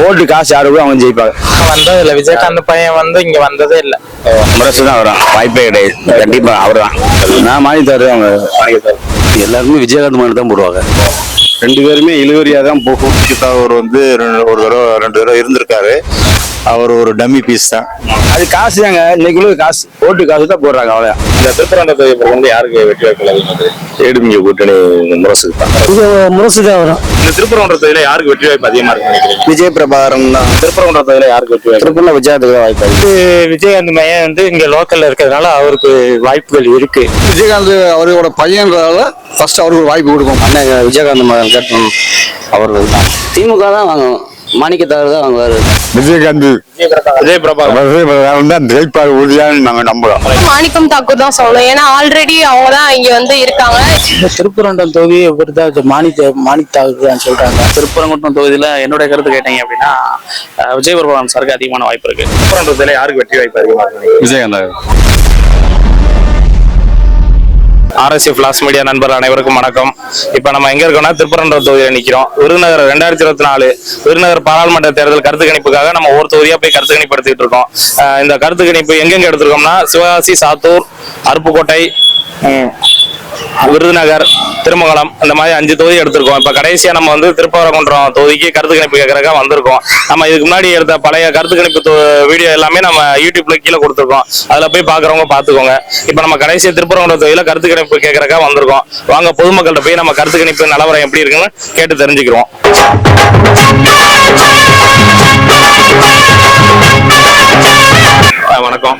ஓட்டு காசு யாரு கூட அவங்க ஜெயிப்பாங்க. வந்தது இல்ல. விஜயகாந்த் பையன் வந்து இங்க வந்ததே இல்ல. முரசு தான் வரும் வாய்ப்பே கிடையாது. கண்டிப்பா அவர் தான் நான் மானித்தாரு அவங்க. எல்லாருமே விஜயகாந்த் மாதிரி தான் போடுவாங்க. ரெண்டு பேருமே இழுவரியா தான் போகும் அவர் வந்து ரெண்டு- ஒரு தடவை ரெண்டு தடவை இருந்திருக்காரு. அவர் ஒரு டம்மி பீஸ் தான். அது காசு தாங்க. இன்னைக்கு உள்ள காசு. ஓட்டு காசு தான் போடுறாங்க அவ்வளோ இந்த திருப்பரண்ட தொகுதி வந்து யாருக்கு வெற்றி வாய்ப்பு அதிகமாக ஏடுமிங்க கூட்டணி முரசுக்கு தான். இது முரசு தான் வரும். இந்த திருப்பரங்குன்ற தொகுதியில யாருக்கு வெற்றி வாய்ப்பு அதிகமா இருக்கு விஜய் பிரபாகரன் தான். திருப்பரங்குன்ற தொகுதியில யாருக்கு வெற்றி வாய்ப்பு? திருப்பூர்ல விஜயத்துக்கு வாய்ப்பு. விஜயகாந்த் பையன் வந்து இங்க லோக்கல்ல இருக்கிறதுனால அவருக்கு வாய்ப்புகள் இருக்கு. விஜயகாந்த் அவரோட பையன்றதால ஃபர்ஸ்ட் அவருக்கு ஒரு வாய்ப்பு கொடுக்கும் அண்ணன் விஜயகாந்த் மகன் கேட்போம் அவர்கள் தான் திமுக தான் வாங்கும் மாணிக்கத்தார் தான் வாங்குவாரு விஜயகாந்த். விஜய் பிரபாகர் தான் ஜெயிப்பார் உறுதியான்னு நாங்க நம்புறோம். மாணிக்கம் தாக்கூர் தான் சொல்லணும். ஏன்னா ஆல்ரெடி அவங்க தான் இங்க வந்து இருக்காங்க. இந்த திருப்பரண்டம் தொகுதி இவர் தான் மாணிக்க மாணித்தாக்கு தான் சொல்றாங்க. திருப்பரங்குன்றம் தொகுதியில என்னுடைய கருத்து கேட்டீங்க அப்படின்னா அஹ், விஜய் பிரபாகரன் சாருக்கு அதிகமான வாய்ப்பு இருக்கு. திருப்பரங்குன்ற தொகுதியில யாருக்கு வெற்றி வாய்ப்பு இருக்கு? விஜயகாந்த் ஆர்எஸ்சி பிளாஸ் மீடியா நண்பர் அனைவருக்கும் வணக்கம். இப்போ நம்ம எங்க இருக்கோம்னா திருப்பரன்ற தொகுதியில் நிற்கிறோம் விருதுநகர் ரெண்டாயிரத்தி இருபத்தி நாலு விருதுநகர் பாராளுமன்ற தேர்தல் கருத்து கணிப்புக்காக நம்ம ஒரு தொகுதியா போய் கருத்து கணிப்பு எடுத்துக்கிட்டு இருக்கோம் இந்த கருத்து கணிப்பு எங்கெங்க எடுத்திருக்கோம்னா சிவகாசி சாத்தூர் அருப்புக்கோட்டை விருதுநகர் திருமங்கலம் இந்த மாதிரி அஞ்சு தொகுதி எடுத்திருக்கோம். இப்போ கடைசியாக நம்ம வந்து திருப்பரங்குன்றம் தொகுதிக்கு கருத்து கணிப்பு கேட்கறதுக்காக வந்திருக்கோம். நம்ம இதுக்கு முன்னாடி எடுத்த பழைய கருத்து கணிப்பு தொ- வீடியோ எல்லாமே நம்ம யூடியூப்ல கீழே கொடுத்துருக்கோம். அதில் போய் பார்க்குறவங்க பார்த்துக்கோங்க இப்போ நம்ம கடைசியாக திருப்பரங்குன்றம் தொகுதியில் கருத்து கணிப்பு கேட்கறதுக்காக வந்திருக்கோம். வாங்க பொதுமக்கள்கிட்ட போய் நம்ம கருத்து கணிப்பு நிலவரம் எப்படி இருக்குன்னு கேட்டு தெரிஞ்சுக்கிறோம் ஆ, வணக்கம்.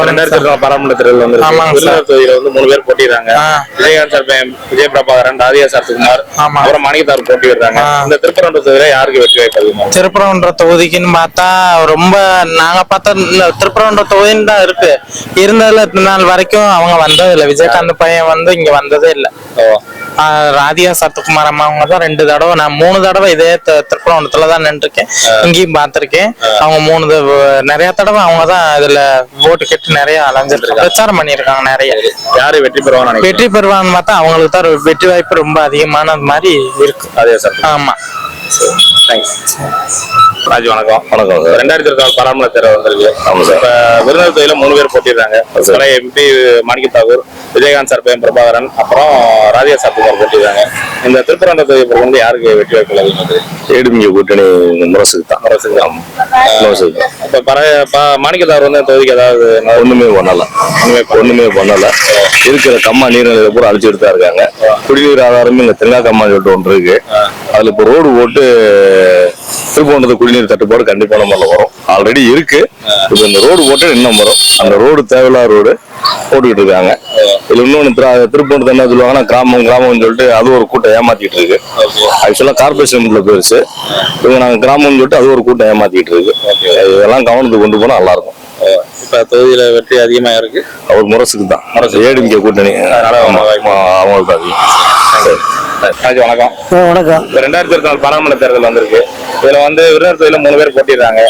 ரெண்டாயிரத்தி இருபது பாராளுமன்ற தேர்தல் வந்து ஆமாங்க சார். விருதுநகர் தொகுதியில வந்து மூணு பேர் போட்டிடுறாங்க. விஜயகாந்த் சார் பையன் விஜய் பிரபாகரன் ராதிகா சரத்குமார் ஆமா. அப்புறம் மாணிக்கத்தார் போட்டி விடுறாங்க ஆ. இந்த திருப்பரங்குன்ற தொகுதியில யாருக்கு வெற்றி வாய்ப்பு தொகுதிக்குன்னு பார்த்தா ரொம்ப நாங்க பார்த்தா இந்த திருப்பரங்குன்ற தொகுதின்னு தான் இருக்கு. இருந்ததுல நாள் வரைக்கும் அவங்க வந்தது இல்ல விஜயகாந்த் பையன் வந்து இங்க வந்ததே இல்ல. ஆஹ் ராதிகா சரத்குமார் அம்மா அவங்க தான் ரெண்டு தடவை. நான் மூணு தடவை இதே தி- திருப்பரங்குன்றத்துல தான் நின்றுருக்கேன். இங்கேயும் பார்த்திருக்கேன். அவங்க மூணு தடவை- நிறைய தடவை அவங்க தான் இதுல ஓட்டு கேட்டு நிறைய அலைஞ்சிட்டு பிரச்சாரம் பண்ணியிருக்காங்க நிறைய. யாரு வெற்றி நினைக்கிறீங்க? வெற்றி பெறுவான்னு பார்த்தா அவங்களுக்கு தான் ஒரு வெற்றி வாய்ப்பு ரொம்ப அதிகமானது மாதிரி இருக்கு. சார் ஆமா. தேங்க்ஸ் ராஜ் வணக்கம். வணக்கம் ரெண்டாயிரத்தி இருபத்தி நாலு பாராளுமன்ற தேர்தல் வந்திருக்கு. இப்ப விருதுநகர் தொகுதியில மூணு பேர் போட்டிடுறாங்க பழைய எம்பி மாணிக்க தாகூர் விஜயகாந்த் சார் பையன் பிரபாகரன் அப்புறம் ராதிகா சரத்குமார் போட்டிடுறாங்க இந்த திருப்பரங்குன்ற தொகுதி வந்து யாருக்கு வெற்றி வாய்ப்பு அதிகமா இருக்கு ஏடுமிங்க கூட்டணி முரசுக்கு தான். முரசுக்கு தான். முரசுக்கு தான். இப்ப பழைய ப- மாணிக்க தாகூர் வந்து தொகுதிக்கு ஏதாவது ஒண்ணுமே பண்ணல. ஒண்ணுமே பண்ணல. இருக்கிற கம்மா நீர்நிலை பூரா அழிச்சுட்டு தான் இருக்காங்க. குடிநீர் ஆதாரமே இந்த தெங்கா கம்மா சொல்லிட்டு ஒன்று இருக்கு. அதுல இப்போ ரோடு போட்டு திருப்போணத்து குடிநீர் தட்டுப்பாடு கண்டிப்பா நம்மள வரும். ஆல்ரெடி இருக்கு. இப்போ இந்த ரோடு போட்டு இன்னும் வரும். அந்த ரோடு தேவையில்லாத ரோடு போட்டுக்கிட்டு இருக்காங்க இதுல இன்னொன்னு திரு- திருப்போணத்து என்ன சொல்லுவாங்கன்னா கிராமம் கிராமம்னு சொல்லிட்டு அது ஒரு கூட்டம் ஏமாத்திட்டு இருக்கு ஆக்சுவலா கார்பரேஷன்ல போயிருச்சு. இவங்க நாங்க கிராமம்னு சொல்லிட்டு அது ஒரு கூட்டம் ஏமாத்திட்டு இருக்கு இதெல்லாம் கவனத்துக்கு கொண்டு போனா நல்லா இருக்கும் இப்ப தொகுதியில வெற்றி அதிகமா இருக்கு? அவர் முரசுக்கு தான். ஏடிமிக்க கூட்டணி. அவங்களுக்கு அதிகம். வணக்கம். வணக்கம். இப்ப ரெண்டாயிரத்தி இருபத்தி நாலு பாராளுமன்ற தேர்தல் வந்திருக்கு. இதுல வந்து விருதுநகர் தொகுதியில மூணு பேர் போட்டிடுறாங்க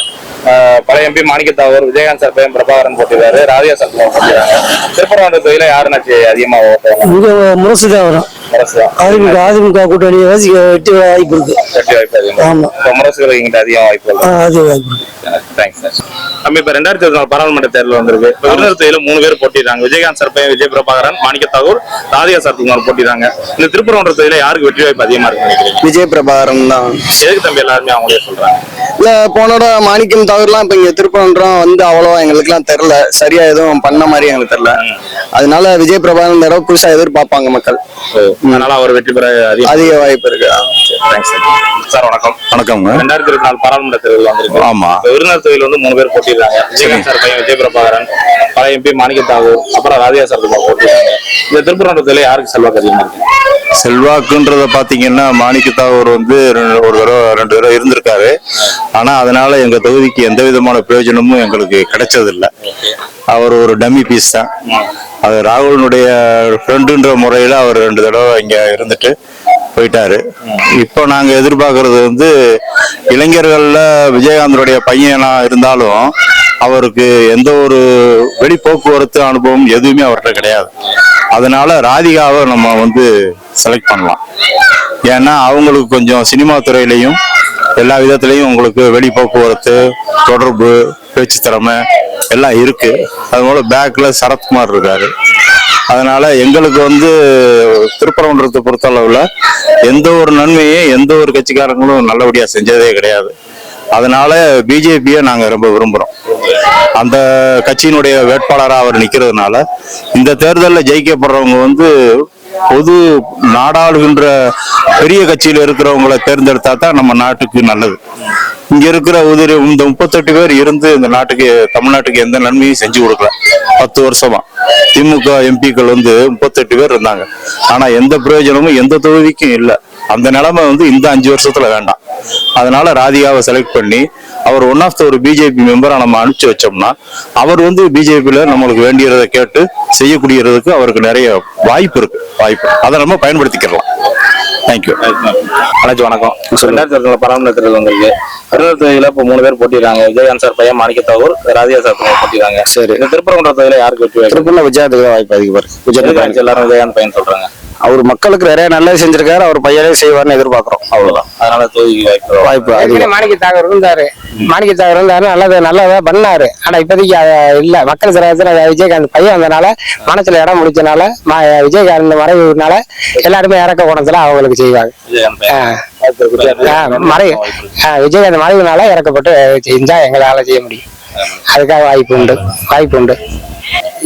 பழைய எம்பி மாணிக்கத்தாவூர் விஜயகாந்த் சார் பையன் பிரபாகரன் போட்டிருக்காரு ராதிகா சார் போட்டிருக்காங்க திருப்பரங்குன்ற தொகுதியில யாருன்னு அதிகமாக ஓட்டுவாங்க இங்க முரசு தான் வரும் அதிமுக கூட்டணி வெட்டி வாய்ப்பு இருக்கு. வெற்றி வாய்ப்பு அதிகமா ஆமா. இங்கிட்ட அதிகம் வாய்ப்பு அது வாய்ப்பு இருக்கு. தேங்க்ஸ் நம்ம இப்ப ரெண்டாயிரத்தி இருபத்தி நாலு பாராளுமன்ற தேர்தல் வந்திருக்கு. இப்ப தொகுதியில மூணு பேர் போட்டிடுறாங்க விஜயகாந்த் சார் பையன் விஜய் பிரபாகரன் மாணிக்க தாகூர் ராதிகா சரத்குமார் போட்டிடுறாங்க இந்த திருப்பரங்குன்ற தொகுதியில யாருக்கு வெற்றி வாய்ப்பு அதிகமா இருக்கு விஜய் பிரபாகரன் தான். எதுக்கு தம்பி எல்லாருமே அவங்களே சொல்றாங்க? இல்ல போனோட மாணிக்கம் தவறுலாம் இப்ப இங்க திருப்பரங்குன்றம் வந்து அவ்வளவா எங்களுக்குலாம் தெரியல. சரியா எதுவும் பண்ண மாதிரி எங்களுக்கு தெரியல. அதனால விஜய் பிரபாகரன் தடவை புதுசா எதிர்பார்ப்பாங்க மக்கள். அதனால அவர் வெற்றி பெற அதிக வாய்ப்பு இருக்கு. சார் வணக்கம். வணக்கம்ங்க. ரெண்டாயிரத்தி இருபத்தி நாலு பாராளுமன்ற தேர்தல் வந்திருக்கு. ஆமா. விருதுநகர் தொகுதியில் வந்து மூணு பேர் போட்டிடுறாங்க விஜயகாந்த் சார் பையன் விஜய் பிரபாகரன் பழைய எம்பி மாணிக்க தாகூர் அப்புறம் ராதிகா சரத்குமார் போட்டிடுறாங்க இந்த திருப்பரங்குன்ற தொகுதியில யாருக்கு செல்வாக்கு அதிகமா இருக்கு? செல்வாக்குன்றத பாத்தீங்கன்னா மாணிக்கத்தாவூர் வந்து ரெண்டு- ஒரு தடவை ரெண்டு தடவை இருந்திருக்காரு. ஆனா அதனால எங்க தொகுதிக்கு எந்த விதமான பிரயோஜனமும் எங்களுக்கு கிடைச்சதில்ல. அவர் ஒரு டம்மி பீஸ் தான். அது ராகுலனுடைய ஃப்ரெண்டுன்ற முறையில அவர் ரெண்டு தடவை இங்க இருந்துட்டு போயிட்டாரு. இப்போ நாங்க எதிர்பார்க்கறது வந்து இளைஞர்கள்ல விஜயகாந்தனுடைய பையனா இருந்தாலும் அவருக்கு எந்த ஒரு வெளி போக்குவரத்து அனுபவம் எதுவுமே அவர்கிட்ட கிடையாது. அதனால ராதிகாவை நம்ம வந்து செலக்ட் பண்ணலாம். ஏன்னா அவங்களுக்கு கொஞ்சம் சினிமா துறையிலையும் எல்லா விதத்துலையும் உங்களுக்கு வெளி போக்குவரத்து தொடர்பு பேச்சு திறமை எல்லாம் இருக்கு. அது போல பேக்ல சரத்குமார் இருக்காரு. அதனால எங்களுக்கு வந்து திருப்பரங்குன்றத்தை பொறுத்தளவுல எந்த ஒரு நன்மையும் எந்த ஒரு கட்சிக்காரங்களும் நல்லபடியா செஞ்சதே கிடையாது. அதனால பிஜேபியை நாங்க ரொம்ப விரும்புறோம். அந்த கட்சியினுடைய வேட்பாளராக அவர் நிக்கிறதுனால இந்த தேர்தலில் ஜெயிக்கப்படுறவங்க வந்து பொது நாடாளுகின்ற பெரிய கட்சியில் இருக்கிறவங்கள தேர்ந்தெடுத்தா தான் நம்ம நாட்டுக்கு நல்லது. இங்க இருக்கிற உதிரி இந்த முப்பத்தெட்டு பேர் இருந்து இந்த நாட்டுக்கு தமிழ்நாட்டுக்கு எந்த நன்மையும் செஞ்சு கொடுக்கல. பத்து வருஷமா. திமுக எம்பிக்கள் வந்து முப்பத்தெட்டு பேர் இருந்தாங்க. ஆனா எந்த பிரயோஜனமும் எந்த தொகுதிக்கும் இல்லை. அந்த நிலைமை வந்து இந்த அஞ்சு வருஷத்துல வேண்டாம். அதனால ராதிகாவை செலக்ட் பண்ணி அவர் ஒன் ஆஃப் த ஒரு பிஜேபி மெம்பரா நம்ம அனுப்பிச்சு வச்சோம்னா அவர் வந்து பிஜேபியில நம்மளுக்கு வேண்டியதை கேட்டு செய்யக்கூடியதுக்கு அவருக்கு நிறைய வாய்ப்பு இருக்கு வாய்ப்பு. அதை நம்ம பயன்படுத்திக்கலாம் தேங்க்யூ அனைத்து வணக்கம். ரெண்டாயிரத்தி இருபத்தி பராமரிப்பு தேர்தல் வந்திருக்கு. அறுபது தொகுதியில இப்போ மூணு பேர் போட்டிடுறாங்க விஜயகாந்த் சார் பையன் மாணிக்க தாகூர் ராதியா சார் பையன் போட்டிடுறாங்க சரி. இந்த திருப்பரங்குன்ற தொகுதியில யாருக்கு வெற்றி திருப்பூர்ல விஜயத்துக்கு வாய்ப்பு அதிகம் இருக்கு. விஜய் எதிர்க்கட்சி எல்லாரும் விஜயகாந்த் பையன் சொல்றாங்க. அவர் மக்களுக்கு நிறைய நல்லது செஞ்சிருக்காரு அவர் பையனே செய்வார்னு எதிர்பார்க்கிறோம். அவ்வளவுதான். அதனால தொகுதிக்கு வாய்ப்பு வாய்ப்பு மாணிக்க தாகர் இருந்தாரு? மாணிக்க தாகர் இருந்தாரு நல்லது நல்லதா பண்ணாரு. ஆனா இப்போதைக்கு அது இல்ல. மக்கள் சிரமத்துல விஜயகாந்த் பையன் வந்தனால மனசுல இடம் முடிச்சனால ம- விஜயகாந்த் மறைவுனால எல்லாருமே இறக்க குணத்துல அவங்களுக்கு செய்வாங்க. மறை விஜயகாந்த் மறைவுனால இறக்கப்பட்டு செஞ்சா எங்களால செய்ய முடியும். அதுக்காக வாய்ப்பு உண்டு. வாய்ப்பு உண்டு.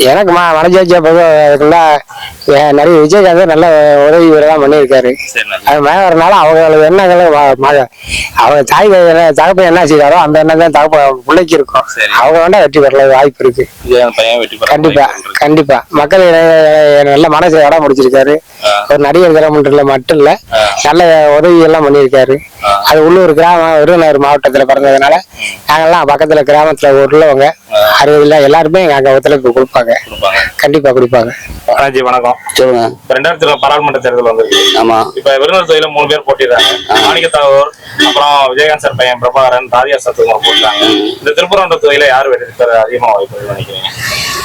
எனக்கு ம மனஜாச்சியா அதுக்குள்ள நிறைய விஜயகாந்த் நல்ல உதவி தான் பண்ணியிருக்காரு. அது மேல வரனால அவங்களுக்கு எண்ணங்களை அவங்க தாய் என்ன- தகப்பன் என்ன செய்தாரோ அந்த எண்ணம் தான் தகப்ப பிள்ளைக்கு இருக்கும். அவங்க வேண்டாம் வெற்றி பெறல வாய்ப்பு இருக்கு. பெற கண்டிப்பா. கண்டிப்பா. மக்கள் நல்ல மனசு இடம் முடிச்சிருக்காரு. ஒரு நடிகர் கிராமத்துல மட்டும் இல்ல நல்ல உதவி எல்லாம் பண்ணியிருக்காரு. அது உள்ளூர் கிராமம் விருதுநகர் மாவட்டத்துல பிறந்ததுனால நாங்கெல்லாம் பக்கத்துல கிராமத்துல உள்ளவங்க அறுபதுல எல்லாருமே எங்க அங்க ஒத்துழைப்பு கொடுப்பாங்க. கொடுப்பாங்க. கண்டிப்பா கொடுப்பாங்க. அண்ணாச்சி வணக்கம். சொல்லுங்க. ரெண்டாயிரத்தி பாராளுமன்ற தேர்தல் வந்திருக்கு ஆமா. இப்ப விருதுநகர் தொகுதியில மூணு பேர் போட்டிடுறாங்க. மாணிக்க தாகூர் அப்புறம் விஜயகாந்த் சார் பையன் பிரபாகரன் ராதியா சத்துக்குமார் போட்டாங்க. இந்த திருப்பரங்குன்ற தொகுதியில யார் வெற்றி பெற அதிகமா வாய்ப்பு இருக்குன்னு நினைக்கிறீங்க?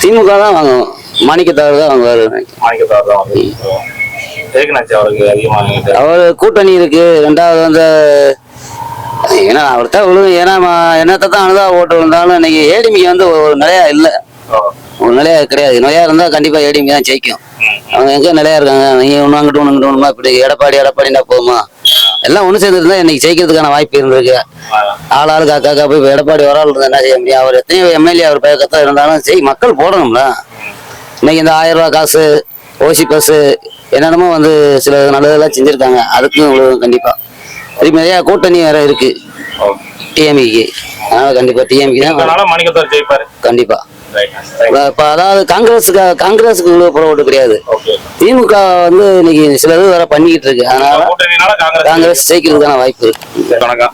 திமுக தான் வாங்கும் மாணிக்கத்தார் தான் வாங்குவாரு. மாணிக்க தாகூர் தான் வந்து எதுக்குனாச்சு அவருக்கு அதிகமா நினைக்கிறேன் அவர் கூட்டணி இருக்கு. ரெண்டாவது வந்து ஏன்னா அவர் தான் விழுவும் ஏன்னா என்னத்தை தான் அனுதா ஓட்டு இருந்தாலும் இன்னைக்கு ஏடிமிக்கு வந்து ஒரு நிலையா இல்லை. ஒரு நிலையா கிடையாது. நிலையா இருந்தா கண்டிப்பா ஏடிமி தான் ஜெயிக்கும். அவங்க எங்க நிலையா இருக்காங்க? நீங்க ஒண்ணு அங்கிட்டு ஒண்ணு ஒண்ணுமா? இப்படி எடப்பாடி எடப்பாடினா போகுமா? எல்லாம் ஒண்ணு சேர்ந்து இருந்தா இன்னைக்கு ஜெயிக்கிறதுக்கான வாய்ப்பு இருந்திருக்கு. ஆள் ஆளுக்கு அக்கா போய் இப்ப எடப்பாடி ஒரு ஆள் இருந்தா என்ன செய்ய முடியும்? அவர் எத்தனையோ எம்எல்ஏ அவர் பக்கத்தான் இருந்தாலும் சரி மக்கள் போடணும்ல. இன்னைக்கு இந்த ஆயிரம் ரூபாய் காசு ஓசி பஸ் என்னென்னமோ வந்து சில நல்லதெல்லாம் செஞ்சிருக்காங்க. அதுக்கும் கண்டிப்பா. அதுக்கு நிறைய கூட்டணி வேற இருக்கு. டிஎம்இக்கு அதனால கண்டிப்பா டிஎம்இக்கு தான் கண்டிப்பா. இப்ப அதாவது காங்கிரஸுக்கு காங்கிரஸுக்கு இவ்வளவு புற ஓட்டு கிடையாது. திமுக வந்து இன்னைக்கு சில இது வேற பண்ணிக்கிட்டு இருக்கு. அதனால காங்கிரஸ் ஜெயிக்கிறதுக்கான வாய்ப்பு இருக்கு. வணக்கம்.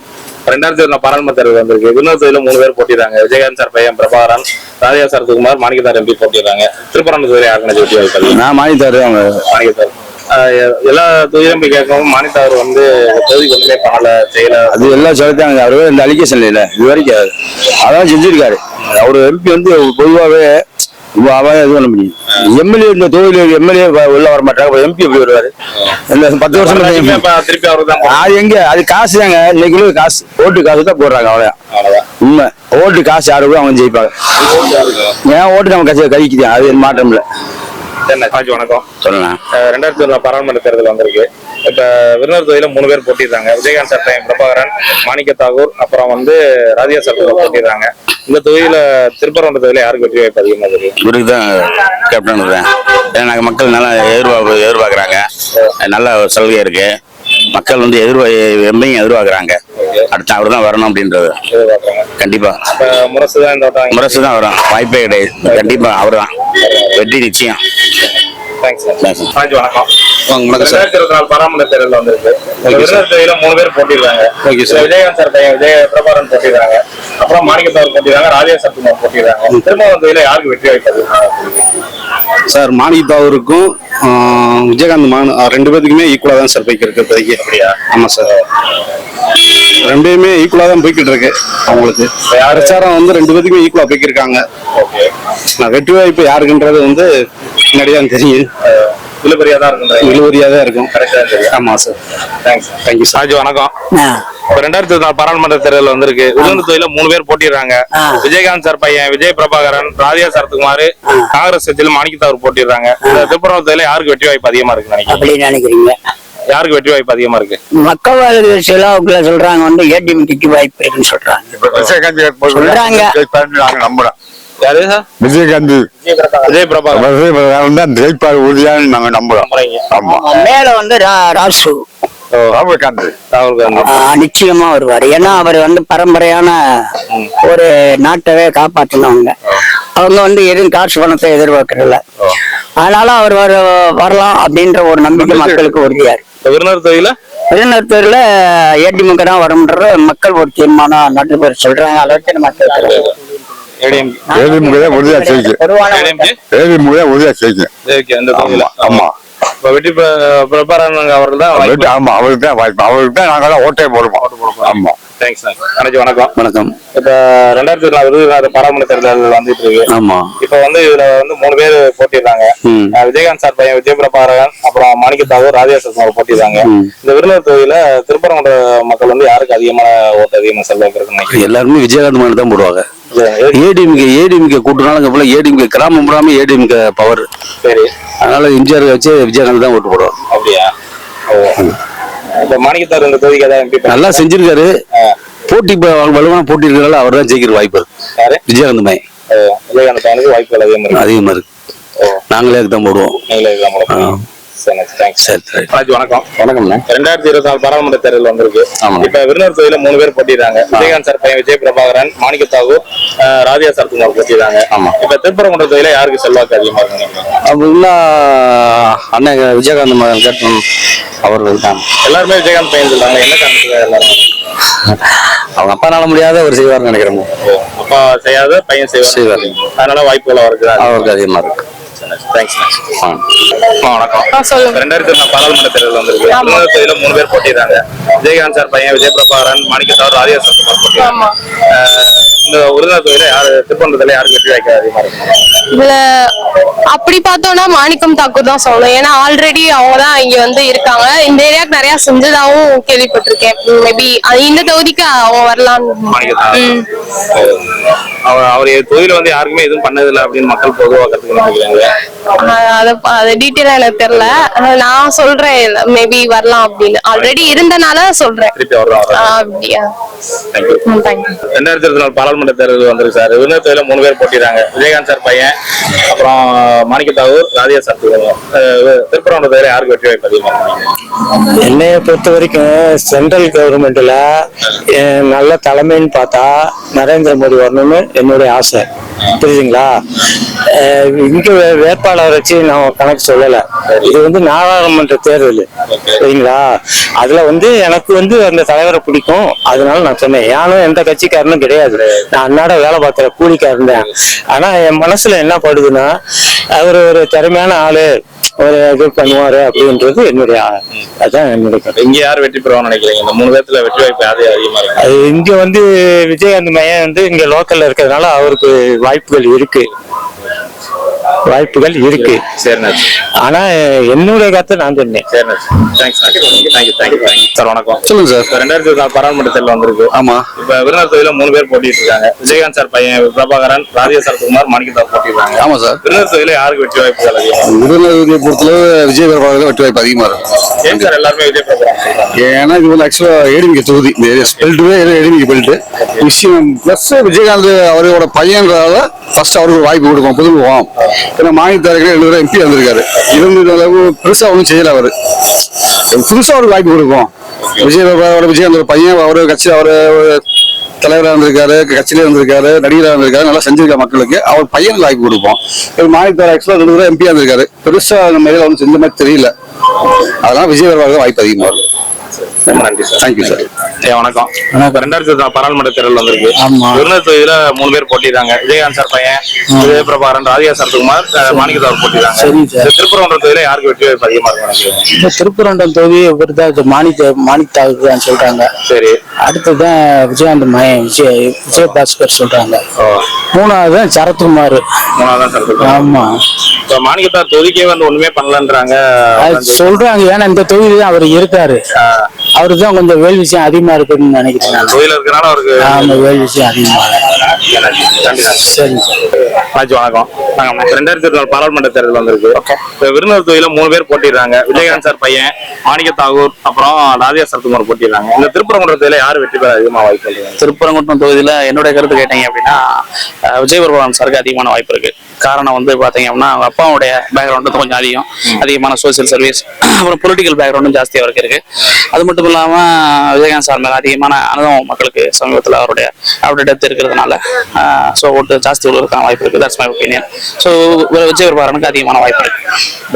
ரெண்டாயிரத்தி இருபது பாராளுமன்ற தேர்தல் வந்திருக்கு. வினோத் தொகுதியில மூணு பேர் போட்டிடுறாங்க விஜயகாந்த் சார் பையன் பிரபாகரன் ராஜா சரத்குமார் மாணிக்கத்தார் எம்பி போட்டிடுறாங்க திருப்பரங்குன்ற தொகுதியில யாருன்னு வெற்றி வாய்ப்பு நான் மானித்தாரு அவங்க. மாணிக்கத்தார் எல்லா தொகுதியிலும் போய் கேட்கவும் மாணித்தார் வந்து தொகுதிக்கு ஒண்ணுமே பண்ணல செய்யல. அது எல்லாம் சொல்லிட்டாங்க அவரு இந்த அலிகேஷன் இல்ல. இது வரைக்கும் அதான் செஞ்சிருக்காரு. அவரு எம்பி வந்து பொதுவாகவே அவன் இது பண்ண முடியும். எம்எல்ஏ இந்த தொகுதியில் எம்எல்ஏ உள்ள வர மாட்டாங்க எம்பி எப்படி வருவாரு? இந்த பத்து வருஷம். திருப்பி தான் அது எங்க? அது காசு தாங்க. இன்னைக்கு காசு ஓட்டு காசு தான் போடுறாங்க அவ்வளோ உண்மை. ஓட்டு காசு யாரு கூட அவங்க ஜெயிப்பாங்க. ஏன் ஓட்டு நம்ம கட்சி கழிக்குது? அது மாற்றம் இல்லை. ராஜ் வணக்கம். சொல்லலாம் ஆஹ் ரெண்டாயிரத்தி இருபது பாராளுமன்ற தேர்தல் வந்திருக்கு. இப்ப விருந்தர் தொகுதியில மூணு பேர் போட்டிடுறாங்க விஜயகாந்த் பையன் பிரபாகரன் மாணிக்க தாகூர் அப்புறம் வந்து ராதியா சார் போட்டிடுறாங்க இந்த தொகுதியில திருப்பரங்குன்ற தொகுதியில யாருக்கு வெற்றி வாய்ப்பு அதிகமா தெரியும் இவருக்கு தான் கேப்டன் இருக்கேன் ஏன்னா நாங்கள் மக்கள் நல்லா எதிர்பார்ப்பு எதிர்பார்க்குறாங்க. நல்ல சலுகை இருக்கு. மக்கள் வந்து எதிர்வா எம்பையும் எதிர்பார்க்குறாங்க. அடுத்து அவர் தான் வரணும் அப்படின்றது. கண்டிப்பா. முரசு தான் முரசு தான் வரும். வாய்ப்பே கிடையாது. கண்டிப்பா அவர் தான். வெற்றி நிச்சயம். தேங்க்ஸ். சார் ராஜ் வணக்கம். வணக்கம் சார் இருபத்தி நாலு பாராளுமன்ற தேர்தல் வந்திருக்கு. மூணு பேர் போட்டிடுறாங்க. விஜயகாந்த் சார் பையன் விஜய பிரபாகரன் போட்டிடுறாங்க அப்புறம் மாணிக்க தாகூர் போட்டிடுறாங்க ராஜா சத்துமார் போட்டிடுறாங்க திருமாவளவன் தொகுதியில யாருக்கு வெற்றி வாய்ப்பு? சார் மாணிக் தாவூருக்கும் ஆஹ், விஜயகாந்த் மான் ரெண்டு பேத்துக்குமே ஈக்குவலா தான் சார் போய்க்கு இருக்கு இப்போதைக்கு. அப்படியா? ஆமா சார். ரெண்டுமே ஈக்குவலா தான் போய்கிட்டு இருக்கு அவங்களுக்கு. பிரச்சாரம் வந்து ரெண்டு பேத்துக்குமே ஈக்குவலா போய்க்கு இருக்காங்க ஓகே. நான் வெற்றி வாய்ப்பு யாருக்குன்றது வந்து முன்னாடியே தான் தெரியும் இழுபறியா தான் தான் இருக்கும் ஆமா சார் தேங்க்ஸ் தேங்க்யூ வணக்கம். ரெண்டாயிரத்தி பாராளுமன்ற தேர்தல் வந்திருக்கு. விருதுநகர் தொகுதியில மூணு பேர் போட்டிடுறாங்க. விஜயகாந்த் சார் பையன் விஜய் பிரபாகரன் ராதியா சரத்குமார் காங்கிரஸ் கட்சியில் மாணிக்கத்தாவர் போட்டிடுறாங்க. இந்த திருப்பரம் தொகுதியில யாருக்கு வெற்றி வாய்ப்பு அதிகமா இருக்குன்னு நினைக்கிறீங்க? அப்படின்னு நினைக்கிறீங்க. யாருக்கு வெற்றி வாய்ப்பு அதிகமா இருக்கு? மக்கள் வாழ்க்கை செலவுக்குள்ள சொல்றாங்க வந்து ஏடிஎம்கேக்கு வாய்ப்பு இருக்குன்னு சொல்றாங்க. சொல்றாங்க. யாரு? விஜயகாந்த். விஜய் தான் ஜெயிப்பார் உறுதியான்னு நாங்க நம்புறோம். ஆமா. மேல வந்து ராசு ராகுல் காந்தி. நிச்சயமா வருவார். ஏன்னா அவர் வந்து பரம்பரையான ஒரு நாட்டவே காப்பாற்றினவங்க அவங்க வந்து எதுவும் காசு பணத்தை எதிர்பார்க்கறதில்ல. அதனால அவர் வர வரலாம் அப்படின்ற ஒரு நம்பிக்கை மக்களுக்கு உறுதியா இருக்கு இப்ப விருதுநகர் தொகுதியில? வெளிநடத்தூர்ல ஏடிஎம்கே தான் வரும்ன்ற மக்கள் ஒரு தீர்மானம். நாட்டு பேர் சொல்றாங்க அளவுக்கு நம்ம கேட்கறோம். ஏடிஎம். ஏடிஎம்கே தான் உறுதியா பொதுவான ஏடிஎம்கே தான் உறுதியா தொகுதியில ஆமா இப்ப வெற்றி பிர- பிரபாகரன் அவர்கள் தான் ஆமா அவருக்கு தான் வாய்ப்பு. அவருக்கு தான் நாங்க ஓட்டே போடுவோம் ஆமா. தேங்க்ஸ் அனைத்து வணக்கம். வணக்கம். இப்ப ரெண்டாயிரத்தி நாலு விருதுநகர் பாராளுமன்ற தேர்தல் வந்துட்டு இருக்கு. ஆமா. இப்ப வந்து இதுல வந்து மூணு பேர் போட்டிடுறாங்க விஜயகாந்த் சார் பையன் விஜய் பிரபாகரன் அப்புறம் மாணிக்க தாகூர் ராஜா சத்குமார் போட்டிடுறாங்க இந்த விருதுநகர் தொகுதியில திருப்பரங்குன்ற மக்கள் வந்து யாருக்கு அதிகமான ஓட்டு அதிகமா செல்வாக்கு நினைக்கிறீங்க? எல்லாருமே விஜயகாந்த் மாதிரி தான் போடுவாங்க. ஏடிஎம்கே ஏடிஎம்கே கூட்டனால ஃபுல்லா ஏடிஎம்கே கிராமம் பூராமே ஏடிஎம்கே பவர் சரி. அதனால எம்ஜிஆர் வச்சு விஜயகாந்த் தான் ஓட்டு போடுவாங்க அப்படியா? மாணிக்கத்தார் இந்த தொகுதிக்கு நல்லா செஞ்சிருக்காரு. போட்டி வலுவான போட்டி இருக்கிறனால அவர் தான் ஜெயிக்கிற வாய்ப்பு இருக்கு. விஜயகாந்த் மை விஜயகாந்த் பையனுக்கு வாய்ப்புகள் அதிகமா இருக்கு. நாங்களே தான் போடுவோம். தேங்க்ஸ் வணக்கம். வணக்கம்ண்ணே. ரெண்டாயிரத்தி இருபத்தி நாலு பாராளுமன்ற தேர்தல் வந்திருக்கு. ஆமா. இப்ப விருதுநகர் தொகுதியில மூணு பேர் போட்டிடுறாங்க விஜயகாந்த் சார் பையன் விஜய் பிரபாகரன் மாணிக்க தாகூர் ராதியா சரத்குமார் போட்டிடுறாங்க ஆமா. இப்ப திருப்பரங்குன்ற தொகுதியில யாருக்கு செல்வாக்கு அதிகமா இருக்கு? அப்படின்னா அண்ணன் விஜயகாந்த் மகன் கேட்டன் அவர்கள் தான். எல்லாருமே விஜயகாந்த் பையன் சொல்றாங்க. என்ன காரணத்துக்கு எல்லாரும்? அவங்க அப்பானால முடியாத ஒரு செய்வார்னு நினைக்கிறேன் ஓ, அப்பா செய்யாத பையன் செய்வார். செய்வார். அதனால வாய்ப்புகள் அவருக்கு அவருக்கு அதிகமா இருக்கு. வணக்கம். சொல்லுங்க. ரெண்டாயிரத்தி பாராளுமன்ற தேர்தல் வந்திருக்கு. தொகுதியில மூணு பேர் போட்டிடுறாங்க விஜயகாந்த் சார் பையன் விஜய் பிரபாகரன் மாணிக்க போட்டிடுறாங்க ஆமா. அஹ், இந்த விருதுநகர் தொகுதியில யாரு திருப்பரங்குன்றத்துல யாருக்கு வெற்றி வாய்ப்பு அதிகமா இருக்கு இதுல அப்படி பார்த்தோம்னா மாணிக்கம் தாக்கூர் தான் சொல்லணும். ஏன்னா ஆல்ரெடி அவங்க தான் இங்க வந்து இருக்காங்க. இந்த ஏரியாக்கு நிறைய செஞ்சதாவும் கேள்விப்பட்டிருக்கேன். மேபி இந்த தொகுதிக்கு அவங்க வரலாம். அவர் அவர் தொகுதியில வந்து யாருக்குமே எதுவும் பண்ணதில்லை அப்படின்னு மக்கள் பொதுவா கருத்துக்கு நினைக்கிறாங்க அஹ் அத அது டீட்டெயிலா எனக்கு தெரியல. நான் சொல்றேன் மேபி வரலாம் அப்படின்னு. ஆல்ரெடி இருந்தனால சொல்றேன். அப்படியா. ரெண்டாயிரத்தி இருபத்தி நாலு பாராளுமன்ற தேர்தல் வந்திருக்கு சார். விருதுநகர் தொகுதியில மூணு பேர் போட்டிடுறாங்க விஜயகாந்த் சார் பையன் அப்புறம் மாணிக்க தாகூர் ராதியா சார் திருப்பரங்குன்ற தொகுதியில யாருக்கு வெற்றி வாய்ப்பு அதிகமா இருக்கு என்னைய பொறுத்த வரைக்கும் சென்ட்ரல் கவர்மெண்ட்ல நல்ல தலைமைன்னு பார்த்தா நரேந்திர மோடி வரணும்னு என்னுடைய ஆசை. புரியுதுங்களா? இங்க வே- வேட்பாளர் வச்சு நான் கணக்கு சொல்லல. இது வந்து நாடாளுமன்ற தேர்தல். சரிங்களா அதுல வந்து எனக்கு வந்து அந்த தலைவரை பிடிக்கும். அதனால நான் சொன்னேன். யானும் எந்த கட்சிக்காரனும் கிடையாது. நான் அன்னாட வேலை பார்க்குற கூலிக்காரன் தான். ஆனா என் மனசுல என்ன படுதுன்னா அவர் ஒரு திறமையான ஆளு. ஒரு இது பண்ணுவாரு அப்படின்றது என்னுடைய அதான் என்னுடைய. இங்க யார் வெற்றி பெறுவான்னு நினைக்கிறீங்க? இந்த மூணு பேர்த்துல வெற்றி வாய்ப்பு யாரு அதிகமா இருக்கு? அது இங்க வந்து விஜயகாந்த் மையம் வந்து இங்க லோக்கல்ல இருக்கிறதுனால அவருக்கு வாய்ப்புகள் இருக்கு. வாய்ப்புகள் இருக்கு. சரிண்ணா ஆனா என்னுடைய கருத்தை நான் சொன்னேன். சரிண்ணா தேங்க்ஸ் தேங்க்யூ தேங்க்யூ சார் வணக்கம். சொல்லுங்க சார். ரெண்டாயிரத்தி இருபத்தி நாலு பாராளுமன்ற தேர்தல் வந்திருக்கு. ஆமா. இப்ப விருதுநகர் தொகுதியில மூணு பேர் போட்டிட்டு இருக்காங்க. விஜயகாந்த் சார் பையன் பிரபாகரன் ராஜா சரத்குமார் மாணிக்கத்தார் போட்டிருக்காங்க. ஆமா சார். விருதுநகர் தொகுதியில யாருக்கு வெற்றி வாய்ப்புகள் அதிகம்? விருதுநகரை பொறுத்தளவு விஜய் பிரபாகர் வெற்றி வாய்ப்பு அதிகமா இருக்கும் ஏன் சார் எல்லாருமே விஜய் பிரபாகரன் ஏன்னா இது வந்து ஆக்சுவலா ஏடிமிக்க தொகுதி. இந்த ஏரியா பெல்ட்டுவே ஏடிமிக்க பெல்ட் விஷயம் பிளஸ் விஜயகாந்த் அவரோட பையன்றதால ஃபர்ஸ்ட் அவருக்கு வாய்ப்பு கொடுக்கும் புதுமுகம். ஏன்னா மாநிலத்தாருக்கு எழுபது எம்பி வந்திருக்காரு. இருந்த அளவு பெருசாக ஒன்றும் செய்யலை அவர். புதுசாக ஒரு வாய்ப்பு கொடுக்கும். விஜய் பிரபாகரோட பையன் அவர் கட்சி அவர் தலைவராக இருந்திருக்காரு கட்சியிலே இருந்திருக்காரு நடிகராக இருந்திருக்காரு நல்லா செஞ்சிருக்காரு மக்களுக்கு. அவர் பையனுக்கு வாய்ப்பு கொடுப்போம். ஒரு மாநிலத்தார் ஆக்சுவலாக ரெண்டு தடவை எம்பியாக இருந்திருக்காரு பெருசாக நம்ம இதில் ஒன்றும் செஞ்ச மாதிரி தெரியல. அதனால விஜய் பிரபாகர் வாய்ப்பு அதிகமாக இருக்கும் ரொம்ப நன்றி சார். தேங்க்யூ சார் ஏ வணக்கம். இப்ப ரெண்டாயிரத்தி பாராளுமன்ற தேர்தல் வந்திருக்கு. ஆமா. விருதுநகர் தொகுதியில மூணு பேர் போட்டிடுறாங்க விஜயகாந்த் சார் பையன் விஜய பிரபாகரன் ராதிகா சரத்குமார் அஹ், மாணிக்கத்தார் போட்டிடுறாங்க சரி சார். இந்த திருப்பரங்குன்ற தொகுதியில யாருக்கு வெற்றி வாய்ப்பு அதிகமா இருக்கும் திருப்பரண்டம் தொகுதி இவர் தான் மாணிக்க தான் சொல்றாங்க. சரி. அடுத்ததுதான் விஜயகாந்த் மயம் விஜய் விஜயபாஸ்கர் சொல்றாங்க. மூணாவது தான் சரத்குமார். மூணாவது சார் சொல்றேன் ஆமா மாணிக்கத்தார் தொகுதிக்கே வந்து ஒண்ணுமே பண்ணலன்றாங்க. சொல்றாங்க. ஏன்னா இந்த தொகுதி அவர் இருக்காரு. அவருக்கு தான் கொஞ்சம் வேல் விஷயம் அதிகமா இருக்குன்னு நினைக்கிறேன் நான். தொகுதியில இருக்கனால அவருக்கு ஆமா வேல் விஷயம் அதிகமா சரிங்க சார் ராஜ் வணக்கம் ரெண்டாயிரத்தி இருபத்தி நாலு பாராளுமன்ற தேர்தல் வந்திருக்கு இப்ப தொகுதியில மூணு பேர் போட்டிடுறாங்க விஜயகாந்த் சார் பையன் மாணிக்க தாகூர் அப்புறம் ராதியா சரத்குமார் போட்டிடுறாங்க இந்த திருப்பரங்குன்ற தொகுதியில யார் வெற்றி பெற அதிகமா வாய்ப்பு இருக்கு? திருப்பரங்குன்றம் தொகுதியில என்னுடைய கருத்து கேட்டீங்க அப்படின்னா விஜய் பிரபாகரன் சாருக்கு அதிகமான வாய்ப்பு இருக்கு. காரணம் வந்து பாத்தீங்க அப்படின்னா அவங்க அப்பாவுடைய பேக்ரவுண்ட் கொஞ்சம் அதிகம். அதிகமான சோசியல் சர்வீஸ் அப்புறம் பொலிட்டிக்கல் பேக்ரவுண்டும் ஜாஸ்தி அவருக்கு இருக்கு. அது மட்டும் இல்லாம விஜயகாந்த் சார் மேல அதிகமான அனுபவம் மக்களுக்கு சமீபத்தில் அவருடைய அவருடைய டெத் இருக்கிறதுனால ஸோ ஓட்டு ஜாஸ்தி விழுறதுக்கான வாய்ப்பு இருக்கு. That's my opinion so Vijay பிரபாகரனுக்கு அதிகமான வாய்ப்பு இருக்கு.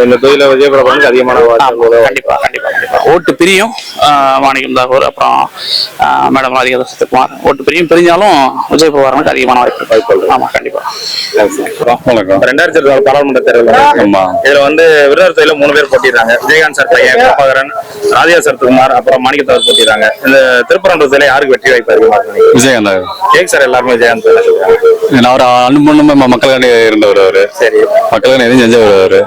இந்த தொகுதியில விஜயபிரபானுக்கு அதிகமான வாய்ப்பு ஆமா, கண்டிப்பா கண்டிப்பா கண்டிப்பா. ஓட்டு பிரியும் மாணிக்கம் தாகூர் அப்புறம் மேடம் ராதிகா சத்யகுமார் ஓட்டு பிரியும் பிரிஞ்சாலும் விஜய் பவாரனுக்கு அதிகமான வாய்ப்பு வாய்ப்பு ஆமா கண்டிப்பா. வணக்கம். ரெண்டாயிரத்தி இருபத்தி நாலு பாராளுமன்ற தேர்தல் இதுல வந்து விருதுநகர் தொகுதியில மூணு பேர் போட்டிடுறாங்க. விஜயகாந்த் சார் பையன் பிரபாகரன் ராதியா சரத்குமார் அப்புறம் மாணிக்க தாகூர் போட்டிடுறாங்க. இந்த திருப்பரங்குன்ற தொகுதியில யாருக்கு வெற்றி வாய்ப்பு இருக்கு விஜயகாந்த் ஏன் சார் எல்லாருமே விஜயகாந்த் சொல்றாங்க அவர் அனுபவமே மக்களுக்காண்டி இருந்தவர் அவரு. சரி. மக்களுக்கு எதுவும் செஞ்சவர் அவரு.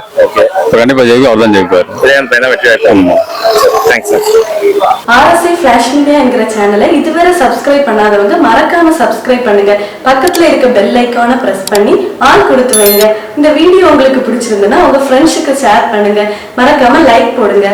இப்ப கண்டிப்பா ஜெயிக்கும் அவர் தான் ஜெயிப்பார். விஜயகாந்த் பையன் தான் வெற்றி வாய்ப்பு. தேங்க்ஸ் சார் ஆர்எஸ்ஐ ஃபிளாஷ் மீடியாங்கிற சேனலை இதுவரை சப்ஸ்கிரைப் பண்ணாதவங்க மறக்காம சப்ஸ்கிரைப் பண்ணுங்க. பக்கத்துல இருக்க பெல் ஐக்கானை பிரஸ் பண்ணி ஆள் கொடுத்து வைங்க. இந்த வீடியோ உங்களுக்கு பிடிச்சிருந்ததுன்னா உங்க ஃப்ரெண்ட்ஸுக்கு ஷேர் பண்ணுங்க. மறக்காம லைக் போடுங்க.